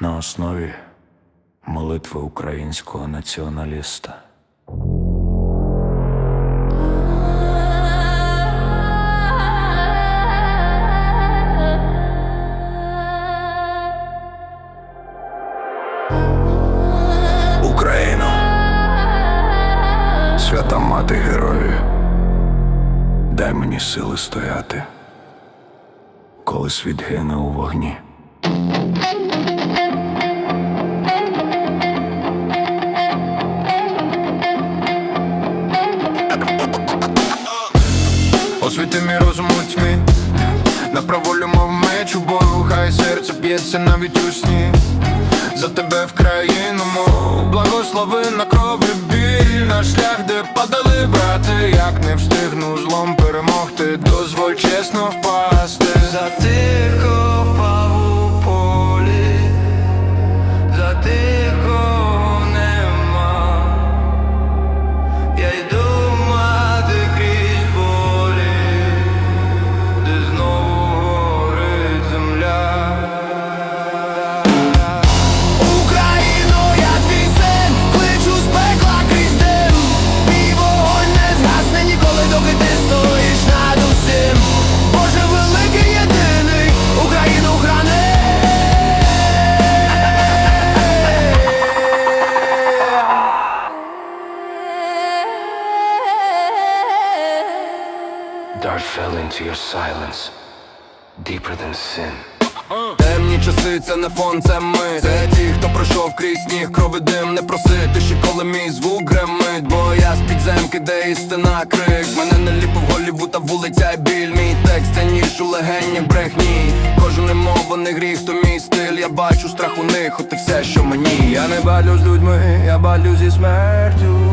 на основі молитви українського націоналіста. Україну, свята мати героїв, дай мені сили стояти, коли світ гине у вогні. Освіти мій розум у тьмі. Направолю, мов меч у бою, хай серце б'ється навіть у сні. За тебе в країну мов Благослови на крові біль. На шлях, де падали брати Як не встигну злом перемогти. Дозволь чесно впасти Dart fell into your silence, deeper than sin. Темні часи, це не фон, це ми. Це ті, хто пройшов крізь сніг, крови дим Не просити ще коли мій звук гремить Бо я з підземки, де істина крик. Мене не ліпив Голлівуд, а вулиця і біль. Мій текст це ніж у легені брехні. Кожен немовлений гріх, то мій стиль. Я бачу страх у них, от і все, що мені. Я не балю з людьми, я балю зі смертю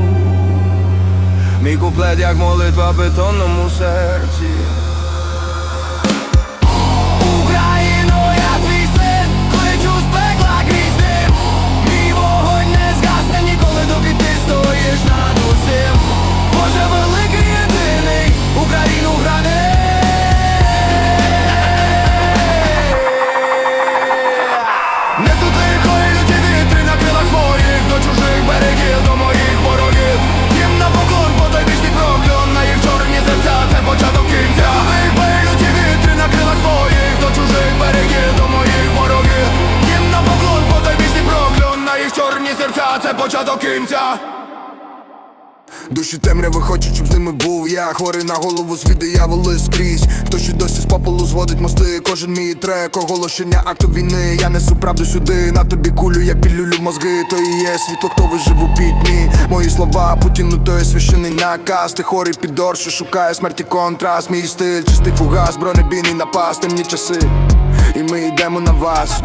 Мій куплет, як молитва бетонному серці це початок кінця. Душі темряви хочуть, щоб з ними був я. Хворий на голову свій дияволи скрізь. Хто ще досі з попелу зводить мости? Кожен мій трек, оголошення акту війни. Я несу правду сюди, на тобі кулю, як пілюлю мозги. То і є світло, хто вижив у пітьмі. Мої слова, Путіну, то є священий наказ. Ти хорий підор, що шукає смерті контраст. Мій стиль, чистий фугас, бронебійний напас Темні часи, і ми йдемо на вас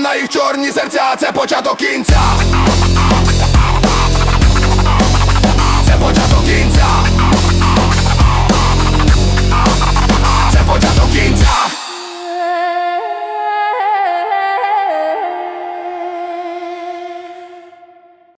На їх чорні серця, це початок кінця